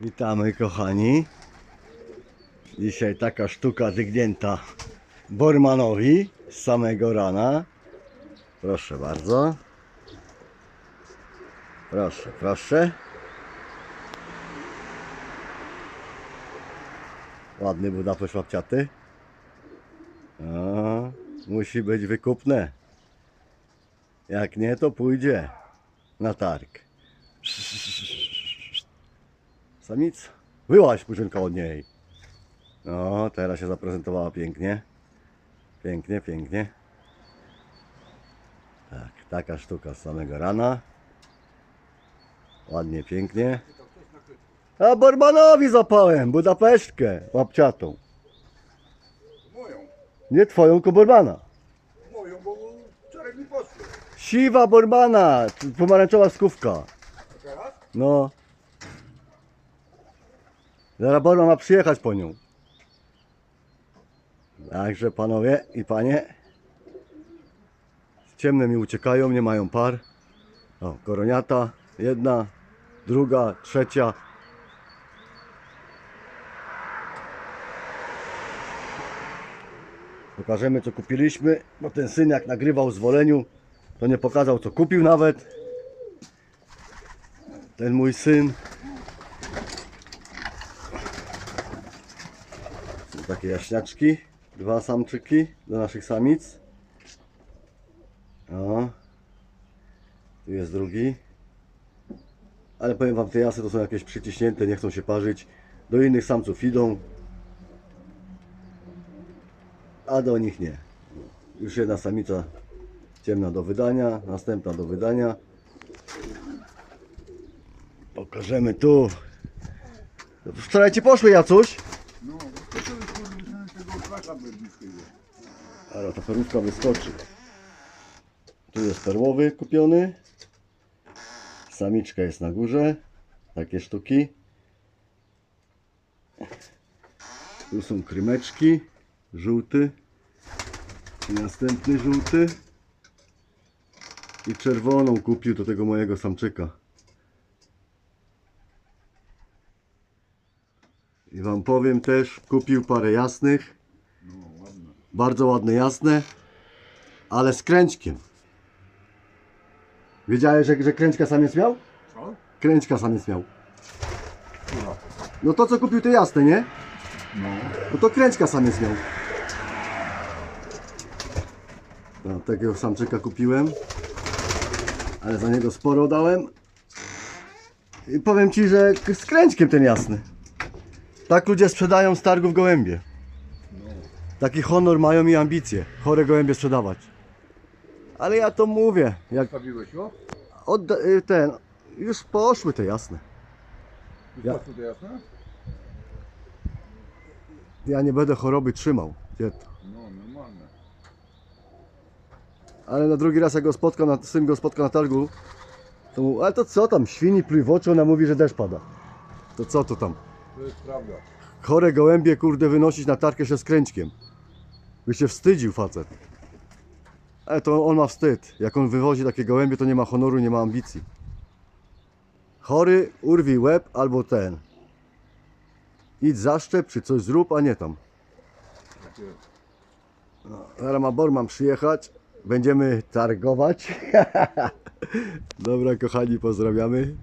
Witamy kochani. Dzisiaj taka sztuka dygnięta Bormanowi z samego rana. Proszę bardzo. Proszę, proszę. Ładny Budapeszt łapciaty. Musi być wykupne. Jak nie, to pójdzie na targ. Samic? Wyłaź Puszynka od niej. No, teraz się zaprezentowała pięknie. Pięknie, pięknie. Tak, taka sztuka z samego rana. Ładnie, pięknie. A Borbanowi zapałem Budapesztkę łapciatą. Moją, Nie twoją, tylko Borbana. moją, bo wczoraj mi poszło. Siwa Borbana, pomarańczowa skówka. A teraz? No. Zaraz Borman ma przyjechać po nią. Także panowie i panie. Ciemne mi uciekają, nie mają par. O, koroniata. Jedna, druga, trzecia. Pokażemy co kupiliśmy, bo ten syn jak nagrywał zwoleniu, to nie pokazał co kupił nawet ten mój syn. Takie jaśniaczki, dwa samczyki do naszych samic. O. Tu jest drugi. Ale powiem wam, te jasy to są jakieś przyciśnięte, nie chcą się parzyć. Do innych samców idą. A do nich nie. Już jedna samica ciemna do wydania, następna do wydania. Pokażemy tu. Wczoraj ci poszły Jacuś. No, bo to jest kurde myślałem, berlińskiego. Ale ta perłówka wyskoczy. Tu jest perłowy kupiony. Samiczka jest na górze. Takie sztuki. Tu są krymeczki. Żółty. I następny żółty. I czerwoną kupił do tego mojego samczyka. I wam powiem też, kupił parę jasnych. Bardzo ładne, jasne, ale z kręćkiem. Wiedziałeś, że, że kręćka samiec miał? Co? Kręćka samiec miał. No to co kupił te jasne, nie? No. No to kręćka samiec miał. No, takiego samczyka kupiłem. Ale za niego sporo dałem. I powiem Ci, że z kręćkiem ten jasny. Tak ludzie sprzedają z targów gołębie. Taki honor mają i ambicje. Chore gołębie sprzedawać. Ale ja to mówię. Jak Stawiłeś odda- y, ten. Już poszły te jasne. Ja- Ja. to jasne? Ja nie będę choroby trzymał. To? No, normalne. Ale na drugi raz jak go spotka, na, syn go spotka na targu, to mu, ale to co tam, świni pluj w oczy, ona mówi, że deszcz pada. To co to tam? To jest prawda. Chore gołębie, kurde, wynosić na tarkę się z kręćkiem. By się wstydził facet. Ale to on ma wstyd. Jak on wywozi takie gołębie, to nie ma honoru, nie ma ambicji. Chory, urwij łeb albo ten. Idź zaszczep, czy coś zrób, a nie tam. Jest. Zaraz ma Borman przyjechać. Będziemy targować. Dobra, kochani, pozdrawiamy.